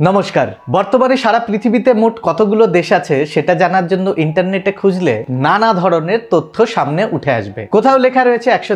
নমস্কার। বর্তমানে সারা পৃথিবীতে মোট কতগুলো দেশ আছে সেটা জানার জন্য ইন্টারনেটে খুঁজলে নানা ধরনের তথ্য সামনে উঠে আসবে। কোথাও লেখা রয়েছে একশো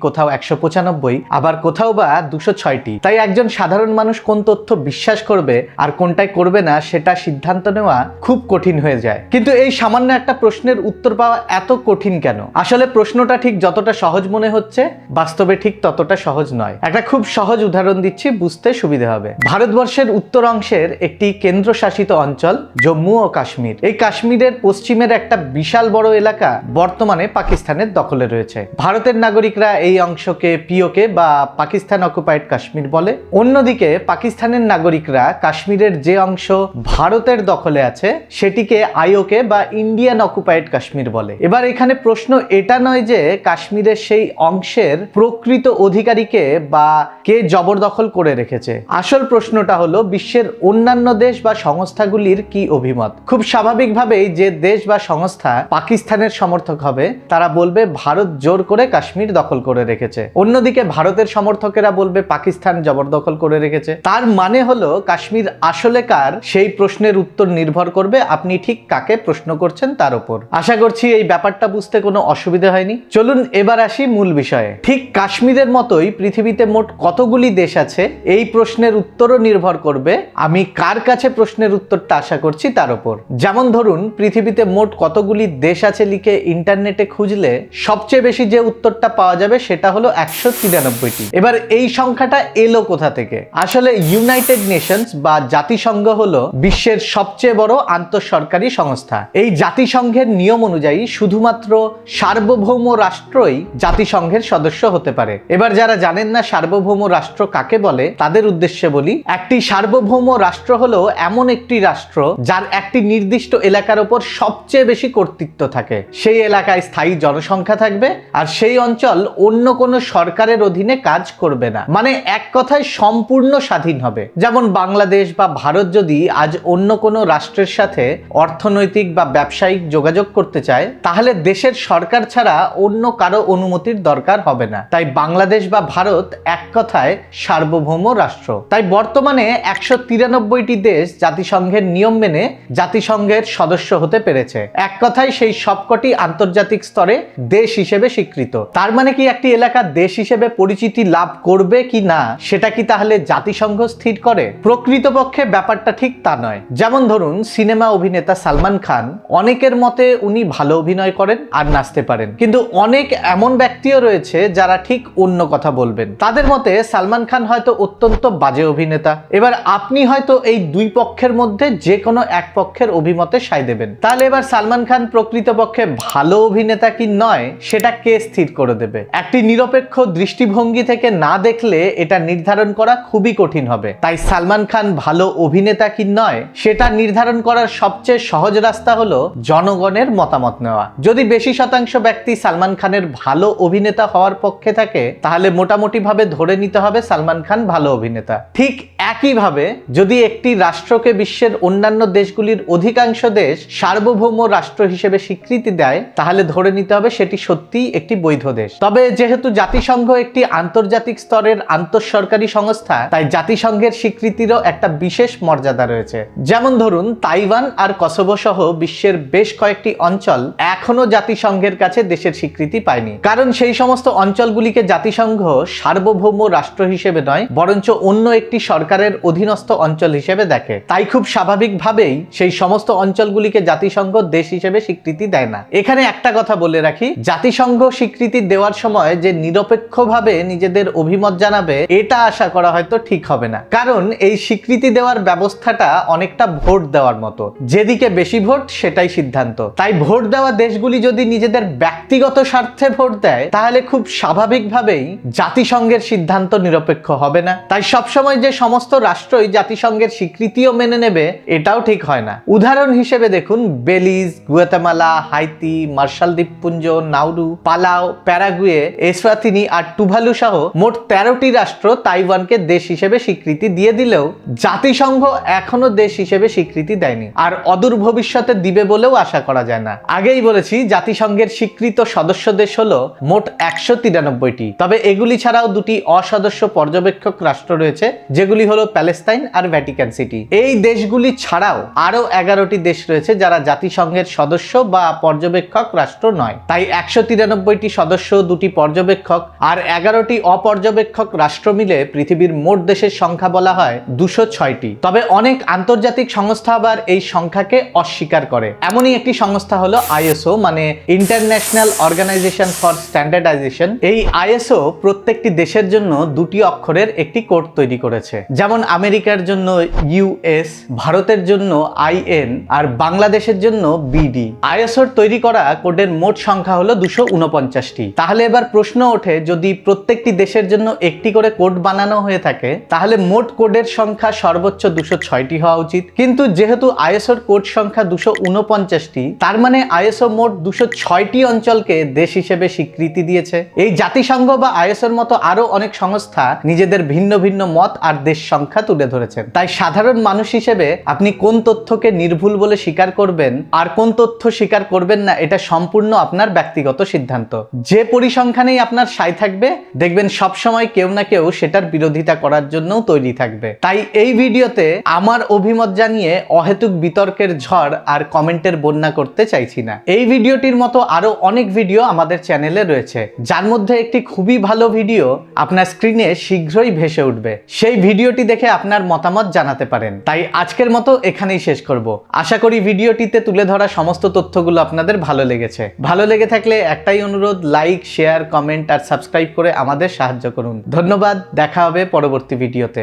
কোথাও একশো পঁচানব্বই, আবার কোথাও বা দুশো ছয়টি। তাই একজন সাধারণ মানুষ কোন তথ্য বিশ্বাস করবে আর কোনটাই করবে না সেটা সিদ্ধান্ত নেওয়া খুব কঠিন হয়ে যায়। কিন্তু এই সামান্য একটা প্রশ্নের উত্তর পাওয়া এত কঠিন কেন? আসলে প্রশ্নটা ঠিক যতটা সহজ মনে হচ্ছে, বাস্তবে ঠিক ততটা সহজ নয়। একটা খুব সহজ উদাহরণ দিচ্ছি, বুঝতে সুবিধা হবে। ভারতবর্ষের উত্তর অংশের একটি কেন্দ্রশাসিত অঞ্চল, জম্মু ও কাশ্মীর। এই কাশ্মীরের পশ্চিমের একটা বিশাল বড় এলাকা বর্তমানে পাকিস্তানের দখলে রয়েছে। ভারতের নাগরিকরা এই অংশকে পিওকে বা পাকিস্তান অকুপাইড কাশ্মীর বলে। অন্যদিকে পাকিস্তানের নাগরিকরা কাশ্মীরের যে অংশ ভারতের দখলে আছে, সেটিকে আইওকে বা ইন্ডিয়ান অকুপাইড কাশ্মীর বলে। এবার এখানে প্রশ্ন এটা নয় যে কাশ্মীরের সেই অংশের প্রকৃত অধিকারীকে বা কে জবরদখল করে রেখেছে। আসল প্রশ্নটা হলো বিশ্বের অন্যান্য দেশ বা সংস্থাগুলির কি অভিমত? খুব স্বাভাবিকভাবেই যে দেশ বা সংস্থা পাকিস্তানের সমর্থক হবে, তারা বলবে ভারত জোর করে কাশ্মীর দখল করে রেখেছে। অন্যদিকে ভারতের সমর্থকেরা বলবে পাকিস্তান জবরদখল করে রেখেছে। তার মানে হলো কাশ্মীর আসলে কার? সেই প্রশ্নের উত্তর নির্ভর করবে আপনি ঠিক কাকে প্রশ্ন করছেন তার উপর আশা করছি এই ব্যাপারটা বুঝতে কোনো অসুবিধা হয়নি। চলুন এবার আসি মূল বিষয়ে। ঠিক কাশ্মীরের মতোই পৃথিবীতে মোট কতগুলি দেশ আছে? এই প্রশ্নের উত্তরও নির্ভর করবে আমি কার কাছে প্রশ্নের উত্তরটা আশা করছি তার উপর যেমন ধরুন, পৃথিবীতে মোট কতগুলি দেশ আছে লিখে ইন্টারনেটে খুঁজলে সবচেয়ে বেশি যে উত্তরটা পাওয়া যাবে সেটা হলো একশো তিরানব্বইটি। এবার এই সংখ্যাটা এলো কোথা থেকে? আসলে ইউনাইটেড নেশনস বা জাতিসংঘ হলো বিশ্বের সবচেয়ে বড় আন্তঃসরকারি সংস্থা। এই জাতিসংঘের নিয়ম অনুযায়ী শুধুমাত্র সার্বভৌম রাষ্ট্রই জাতিসংঘের সদস্য হতে পারে। এবার যারা জানেন না সার্বভৌম রাষ্ট্র কাকে বলে, তাদের উদ্দেশ্যে বলি, একটি সার্বভৌম রাষ্ট্র হলো এমন একটি রাষ্ট্র যার একটি নির্দিষ্ট এলাকার উপর সবচেয়ে বেশি কর্তৃত্ব থাকে। সেই এলাকায় স্থায়ী জনসংখ্যা থাকবে আর সেই অঞ্চল অন্য কোনো সরকারের অধীনে কাজ করবে না। মানে এক কথায় সম্পূর্ণ স্বাধীন হবে। যেমন বাংলাদেশ বা ভারত যদি আজ অন্য কোনো রাষ্ট্রের সাথে অর্থনৈতিক বা ব্যবসায়িক যোগাযোগ করতে চায়, তাহলে দেশের সরকার ছাড়া অন্য কারও অনুমতির দরকার হবে না। তাই বাংলাদেশ বা ভারত এক কথায় সার্বভৌম রাষ্ট্র। তাই বর্তমানে একশো তিরানব্বইটি দেশ জাতিসংঘের নিয়ম মেনে জাতিসংঘের সদস্য হতে পেরেছে। এক কথায় সেই সবকটি আন্তর্জাতিক স্তরে দেশ হিসেবে স্বীকৃত। তার মানে কি একটি এলাকা দেশ হিসেবে পরিচিতি লাভ করবে কি না, সেটা কি তাহলে জাতিসংঘ স্থির করে? প্রকৃতপক্ষে ব্যাপারটা ঠিক তা নয়। যেমন ধরুন, সিনেমা অভিনেতা সালমান খান, অনেকের মতে উনি ভালো অভিনয় করেন আর নাচতে পারেন। কিন্তু অনেক এমন ব্যক্তিও রয়েছে যারা ঠিক অন্য কথা বলবেন। তাদের মতে সালমান খান হয়তো অত্যন্ত বাজে অভিনেতা। এবার আপনি হয়তো এই দুই পক্ষের মধ্যে যে কোনো এক পক্ষের অভিমতে সাই দেবেন। তাহলে এবার সালমান খান প্রকৃতপক্ষে ভালো অভিনেতা কি নয়, সেটা কে স্থির করে দেবে? একটি নিরপেক্ষ দৃষ্টিভঙ্গি থেকে না দেখলে এটা নির্ধারণ করা খুবই কঠিন হবে। তাই সালমান খান ভালো অভিনেতা কি নয়, সেটা নির্ধারণ করার সবচেয়ে সহজ রাস্তা হলো জনগণের মতামত নেওয়া। যদি বেশি শতাংশ ব্যক্তি সালমান খানের ভালো অভিনেতা হওয়ার পক্ষে থাকে, তাহলে মোটামুটি ভাবে ধরে নিতে হবে সালমান খান ভালো অভিনেতা। ঠিক একইভাবে যদি একটি রাষ্ট্রকে বিশ্বের অন্যান্য দেশগুলির অধিকাংশ দেশ সার্বভৌম রাষ্ট্র হিসেবে স্বীকৃতি দেয়, তাহলে ধরে নিতে হবে সেটি সত্যিই একটি বৈধ দেশ। তবে যেহেতু জাতিসংঘ একটি আন্তর্জাতিক স্তরের আন্তঃসরকারি সংস্থা, তাই জাতিসংঘের স্বীকৃতিরও একটা বিশেষ মর্যাদা রয়েছে। যেমন ধরুন, তাইওয়ান আর কসোভো সহ বিশ্বের বেশ কয়েকটি অঞ্চল এখনও জাতিসংঘের কাছে দেশের স্বীকৃতি পায়নি। কারণ সেই সমস্ত অঞ্চলগুলিকে জাতিসংঘ সার্বভৌম রাষ্ট্র হিসেবে নয়, বরঞ্চ অন্য একটি সরকারের অধীনস্থ অঞ্চল হিসেবে দেখে। তাই খুব স্বাভাবিকভাবেই সেই সমস্ত অঞ্চলগুলিকে জাতিসংঘ দেশ হিসেবে স্বীকৃতি দেয় না। এখানে একটা কথা বলে রাখি, জাতিসংঘ স্বীকৃতি দেওয়ার সময় যে নিরপেক্ষভাবে নিজেদের অভিমত জানাবে, এটা আশা করা হয়তো ঠিক হবে না। কারণ এই স্বীকৃতি দেওয়ার ব্যবস্থাটা অনেকটা ভোট দেওয়ার মতো। যেদিকে বেশি ভোট, সেটাই সিদ্ধান্ত। তাই ভোট দেওয়া দেশগুলি যদি নিজেদের ব্যক্তিগত স্বার্থে ভোট দেয়, তাহলে খুব স্বাভাবিকভাবেই জাতিসংঘের সিদ্ধান্ত নিরপেক্ষ হবে না। তাই সবসময় যে সমস্ত রাষ্ট্রই জাতিসংঘের স্বীকৃতিও মেনে নেবে, এটাও ঠিক হয় না। উদাহরণ হিসেবে দেখুন, বেলিজ, গুয়াতেমালা, হাইতি, মার্শাল দ্বীপপুঞ্জ, নাউরু, পালাও, প্যারাগুয়ে, এসরাতিনি আর টুভালু সহ মোট তেরোটি রাষ্ট্র তাইওয়ানকে দেশ হিসেবে স্বীকৃতি দিয়ে দিলেও জাতিসংঘ এখনও দেশ হিসেবে স্বীকৃতি দেয়নি। আর অদূর ভবিষ্যতে দিবে বলেও আশা করা যায় না। আগেই বলেছি, জাতিসংঘের স্বীকৃত সদস্য দেশ হলো মোট একশো তিরানব্বইটি। তবে এগুলি ছাড়াও দুটি অসদস্য পর্যবেক্ষক রাষ্ট্র রয়েছে, যেগুলি হলো প্যালেস্তাইন প্যালেস্তাইন আর ভ্যাটিকান সিটি। এই দেশগুলি ছাড়াও আরও এগারোটি দেশ রয়েছে যারা জাতিসংঘের সদস্য বা পর্যবেক্ষক রাষ্ট্র নয়। তাই একশো তিরানব্বইটি সদস্য, দুটি পর্যবেক্ষক আর এগারোটি অপর্যবেক্ষক রাষ্ট্র মিলে পৃথিবীর মোট দেশের সংখ্যা বলা হয় দুশো ছয়টি। তবে অনেক আন্তর্জাতিক সংস্থা আবার এই সংখ্যাকে অস্বীকার করে। এমনই একটি সংস্থা হলো আইএসও মানে ইন্টারন্যাশনাল অর্গানাইজেশন ফর স্ট্যান্ডার্ডাইজেশন এই আইএসও প্রত্যেকটি দেশের জন্য দুটি অক্ষরের একটি কোড তৈরি করেছে। যেমন আমেরিকার জন্য ইউএস ভারতের জন্য আইএন আর বাংলাদেশের জন্য বিডি আইএসওর তৈরি করা কোডের মোট সংখ্যা হলো দুশো উনপঞ্চাশটি। তাহলে এবার প্রশ্ন ওঠে, যদি প্রত্যেকটি দেশের জন্য একটি করে কোড বানানো হয়ে থাকে, তাহলে মোট কোডের সংখ্যা সর্বোচ্চ দুশো ছয়টি হওয়া উচিত। কিন্তু যেহেতু আইএসওর কোড সংখ্যা দুশো উনপঞ্চাশটি, তার মানে আইএসও মোট দুশো ছয়টি অঞ্চলকে দেশ হিসেবে স্বীকৃতি দিয়েছে। এই জাতিসংঘ বা আইএসওর মতো আরও অনেক সংস্থা নিজেদের ভিন্ন ভিন্ন মত আর দেশ সংখ্যা তুলে ধরেছেন। তাই সাধারণ মানুষ হিসেবে আপনি কোন তথ্যকে নির্ভুল বলে স্বীকার করবেন আর কোন তথ্য স্বীকার করবেন না, এটা সম্পূর্ণ আপনার ব্যক্তিগত সিদ্ধান্ত। যে পরিসংখ্যানেই আপনার সাই থাকবে, দেখবেন সবসময় কেউ না কেউ সেটার বিরোধিতা করার জন্যও তৈরি থাকবে। তাই এই ভিডিওতে আমার অভিমত জানিয়ে অহেতুক বিতর্কের ঝড় আর কমেন্টের বন্যা করতে চাইছি না। এই ভিডিওটির মতো আরও অনেক ভিডিও আমাদের চ্যানেলে রয়েছে। যার মধ্যে একটি খুবই ভালো ভিডিও আপনার স্ক্রিনে শীঘ্রই ভেসে উঠবে। সেই ভিডিওটি দেখে আপনার মতামত জানাতে পারেন। তাই আজকের মতো এখানেই শেষ করব। আশা করি ভিডিওটিতে তুলে ধরা সমস্ত তথ্যগুলো আপনাদের ভালো লেগেছে। ভালো লেগে থাকলে একটাই অনুরোধ লাইক শেয়ার কমেন্ট আর সাবস্ক্রাইব করে আমাদের সাহায্য করুন। ধন্যবাদ, দেখা হবে পরবর্তী ভিডিওতে।